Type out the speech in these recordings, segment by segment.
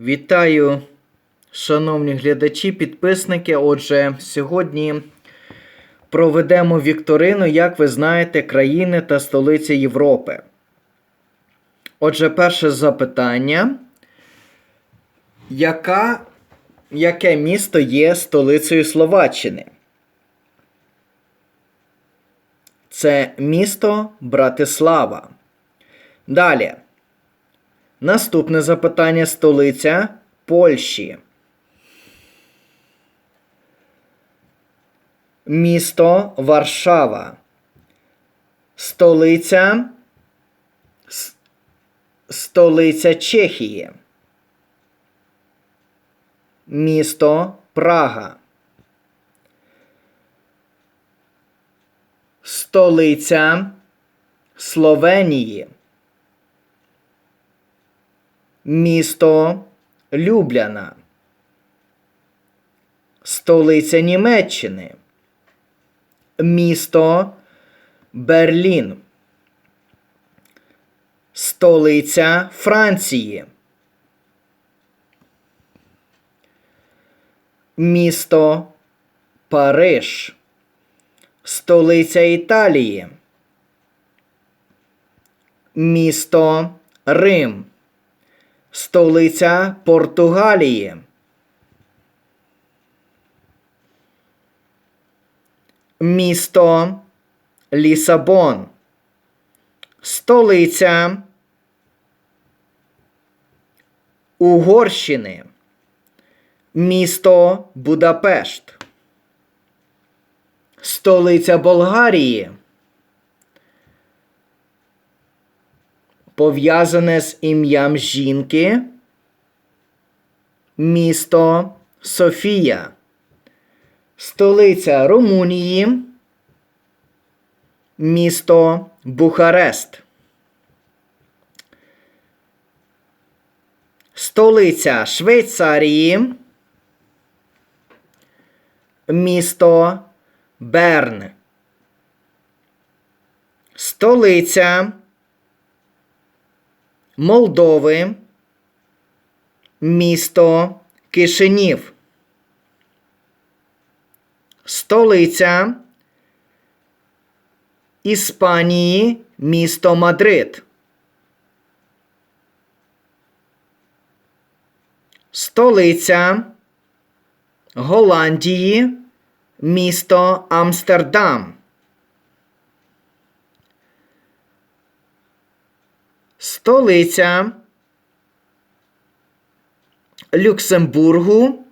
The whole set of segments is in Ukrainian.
Вітаю, шановні глядачі, підписники. Отже, сьогодні проведемо вікторину, як ви знаєте, країни та столиці Європи. Отже, перше запитання. Яка, яке місто є столицею Словаччини? Це місто Братислава. Далі. Наступне запитання столиця Польщі. Місто Варшава. Столиця Столиця Чехії. Місто Прага. Столиця Словенії. Місто Любляна. Столиця Німеччини. Місто Берлін. Столиця Франції. Місто Париж. Столиця Італії. Місто Рим. Столиця Португалії. Місто Лісабон. Столиця Угорщини. Місто Будапешт. Столиця Болгарії. Пов'язане з ім'ям жінки. Місто Софія. Столиця Румунії. Місто Бухарест. Столиця Швейцарії. Місто Берн. Столиця Молдови. Місто Кишинів. Столиця Іспанії. Місто Мадрид. Столиця Голландії. Місто Амстердам. Столиця Люксембургу.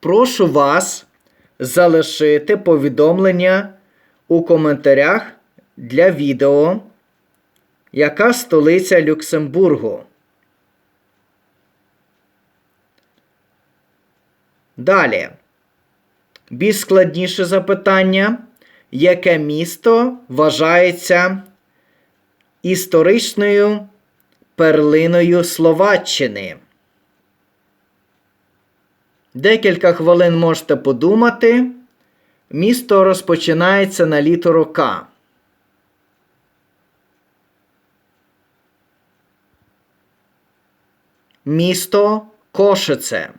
Прошу вас залишити повідомлення у коментарях для відео. Яка столиця Люксембургу? Далі. Більш складніше запитання. Яке місто вважається історичною перлиною Словаччини? Декілька хвилин можете подумати. Місто розпочинається на літеру К. Місто Кошице.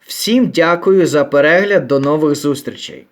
Всім дякую за перегляд. До нових зустрічей!